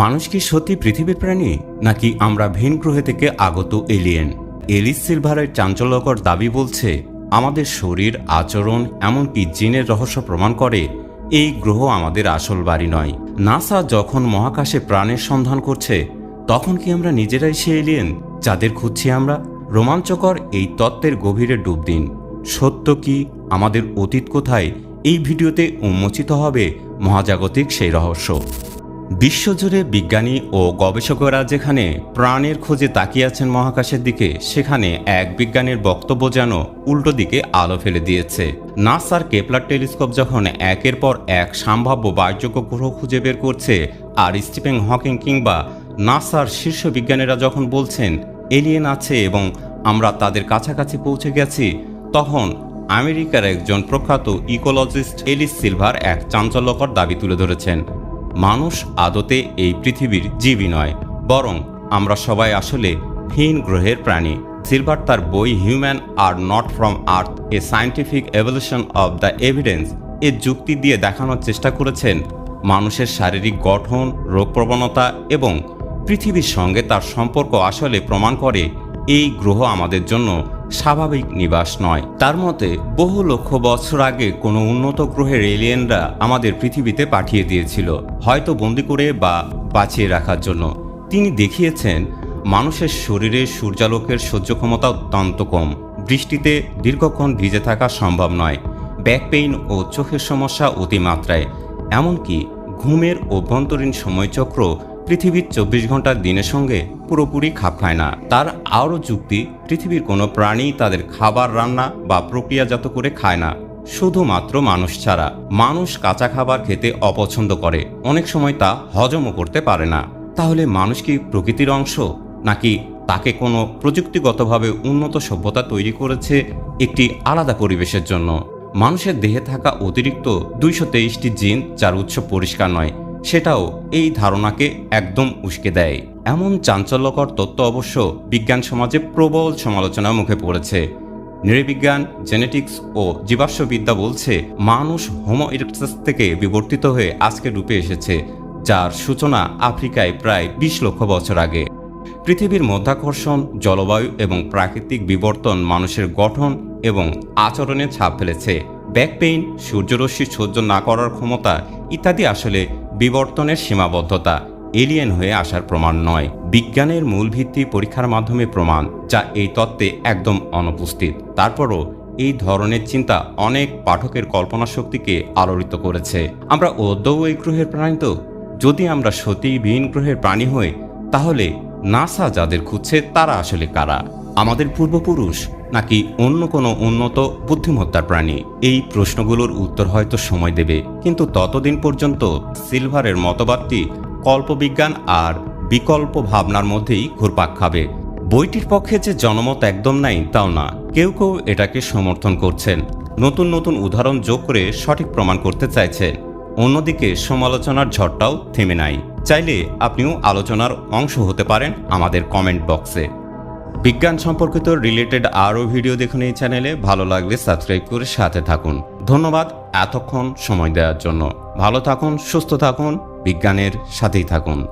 মানুষ কি সত্যি পৃথিবীর প্রাণী, নাকি আমরা ভিন গ্রহে থেকে আগত এলিয়েন এলিস সিলভারের চাঞ্চল্যকর দাবি বলছে, আমাদের শরীর, আচরণ, এমনকি জিনের রহস্য প্রমাণ করে, এই গ্রহ আমাদের আসল বাড়ি নয়। নাসা যখন মহাকাশে প্রাণের সন্ধান করছে, তখন কি আমরা নিজেরাই সে এলিয়েন যাদের খুঁজছি আমরা? রোমাঞ্চকর এই তত্ত্বের গভীরে ডুব দিন। সত্য কি আমাদের অতীত কোথায়? এই ভিডিওতে উন্মোচিত হবে মহাজাগতিক সেই রহস্য। বিশ্বজুড়ে বিজ্ঞানী ও গবেষকরা যেখানে প্রাণের খোঁজে তাকিয়ে আছেন মহাকাশের দিকে, সেখানে এক বিজ্ঞানীর বক্তব্য যেন উল্টো দিকে আলো ফেলে দিয়েছে। নাসার কেপলার টেলিস্কোপ যখন একের পর এক সম্ভাব্য বাহ্যজ্ঞ গ্রহ খুঁজে বের করছে, আর স্টিফেন হকিং কিংবা নাসার শীর্ষ বিজ্ঞানীরা যখন বলছেন, এলিয়েন আছে এবং আমরা তাদের কাছাকাছি পৌঁছে গেছি, তখন আমেরিকার একজন প্রখ্যাত ইকোলজিস্ট এলিস সিলভার এক চাঞ্চল্যকর দাবি তুলে ধরেছেন। মানুষ আদতে এই পৃথিবীর জীবী নয়, বরং আমরা সবাই আসলে হীন গ্রহের প্রাণী। সিলভার তার বই human are not from Earth, a scientific evolution of the evidence. এর যুক্তি দিয়ে দেখানোর চেষ্টা করেছেন মানুষের শারীরিক গঠন, রোগ প্রবণতা এবং পৃথিবীর সঙ্গে তার সম্পর্ক আসলে প্রমাণ করে এই গ্রহ আমাদের জন্য স্বাভাবিক নিবাস নয়। তার মতে, বহু লক্ষ বছর আগে কোনো উন্নত গ্রহের এলিয়েনরা আমাদের পৃথিবীতে পাঠিয়ে দিয়েছিল, হয়তো বন্দি করে বা বাঁচিয়ে রাখার জন্য। তিনি দেখিয়েছেন, মানুষের শরীরে সূর্যালোকের সহ্য ক্ষমতা অত্যন্ত কম। বৃষ্টিতে দীর্ঘক্ষণ ভিজে থাকা সম্ভব নয়। ব্যাক পেইন ও চোখের সমস্যা অতিমাত্রায়। এমনকি ঘুমের অভ্যন্তরীণ সময়চক্র পৃথিবীর চব্বিশ ঘণ্টার দিনের সঙ্গে পুরোপুরি খাপ খায় না। তার আরও যুক্তি, পৃথিবীর কোনো প্রাণী তাদের খাবার, রান্না বা প্রক্রিয়াজাত করে খায় না। শুধুমাত্র মানুষ ছাড়া। মানুষ কাঁচা খাবার খেতে অপছন্দ করে। অনেক সময় তা হজমও করতে পারে না। তাহলে মানুষ কি প্রকৃতির অংশ? নাকি তাকে কোনো প্রযুক্তিগতভাবে উন্নত সভ্যতা তৈরি করেছে একটি আলাদা পরিবেশের জন্য? মানুষের দেহে থাকা অতিরিক্ত দুইশো তেইশটি জিন, যার উৎস পরিষ্কার নয় সেটাও এই ধারণাকে একদম উস্কে দেয়। এমন চাঞ্চল্যকর তত্ত্ব অবশ্য বিজ্ঞান সমাজে প্রবল সমালোচনার মুখে পড়েছে। নৃবিজ্ঞান, জেনেটিক্স ও জীবাশ্মবিদ্যা বলছে মানুষ হোমো ইরেকটাস থেকে বিবর্তিত হয়ে আজকে রূপে এসেছে, যার সূচনা আফ্রিকায় প্রায় বিশ লক্ষ বছর আগে। পৃথিবীর মধ্যাকর্ষণ, জলবায়ু এবং প্রাকৃতিক বিবর্তন মানুষের গঠন এবং আচরণে ছাপ ফেলেছে। ব্যাক পেইন, সূর্যরশ্মি সহ্য না করার ক্ষমতা ইত্যাদি আসলে বিবর্তনের সীমাবদ্ধতা এলিয়েন হয়ে আসার প্রমাণ নয়। বিজ্ঞানের মূল ভিত্তি পরীক্ষার মাধ্যমে প্রমাণ, যা এই তত্ত্বে একদম অনুপস্থিত। তারপরও এই ধরনের চিন্তা অনেক পাঠকের কল্পনা শক্তিকে আলোড়িত করেছে। আমরা অদ্যও এই গ্রহের প্রাণী তো? যদি আমরা সত্যিই ভিন গ্রহের প্রাণী হই, তাহলে নাসা যাদের খুঁজছে, তারা আসলে কারা? আমাদের পূর্বপুরুষ নাকি অন্য কোনো উন্নত বুদ্ধিমত্তার প্রাণী? এই প্রশ্নগুলোর উত্তর হয়তো সময় দেবে, কিন্তু ততদিন পর্যন্ত সিলভারের মতবাদটি কল্পবিজ্ঞান আর বিকল্প ভাবনার মধ্যেই ঘুরপাক খাবে। বইটির পক্ষে যে জনমত একদম নাই, তাও না। কেউ কেউ এটাকে সমর্থন করছেন। নতুন নতুন উদাহরণ যোগ করে সঠিক প্রমাণ করতে চাইছেন অন্যদিকে সমালোচনার ঝড়টাও থেমে নাই। চাইলে আপনিও আলোচনার অংশ হতে পারেন আমাদের কমেন্ট বক্সে। বিজ্ঞান সম্পর্কিত রিলেটেড আরও ভিডিও দেখুন এই চ্যানেলে ভালো লাগলে সাবস্ক্রাইব করে সাথে থাকুন। ধন্যবাদ এতক্ষণ সময় দেওয়ার জন্য। ভালো থাকুন, সুস্থ থাকুন, বিজ্ঞানের সাথেই থাকুন।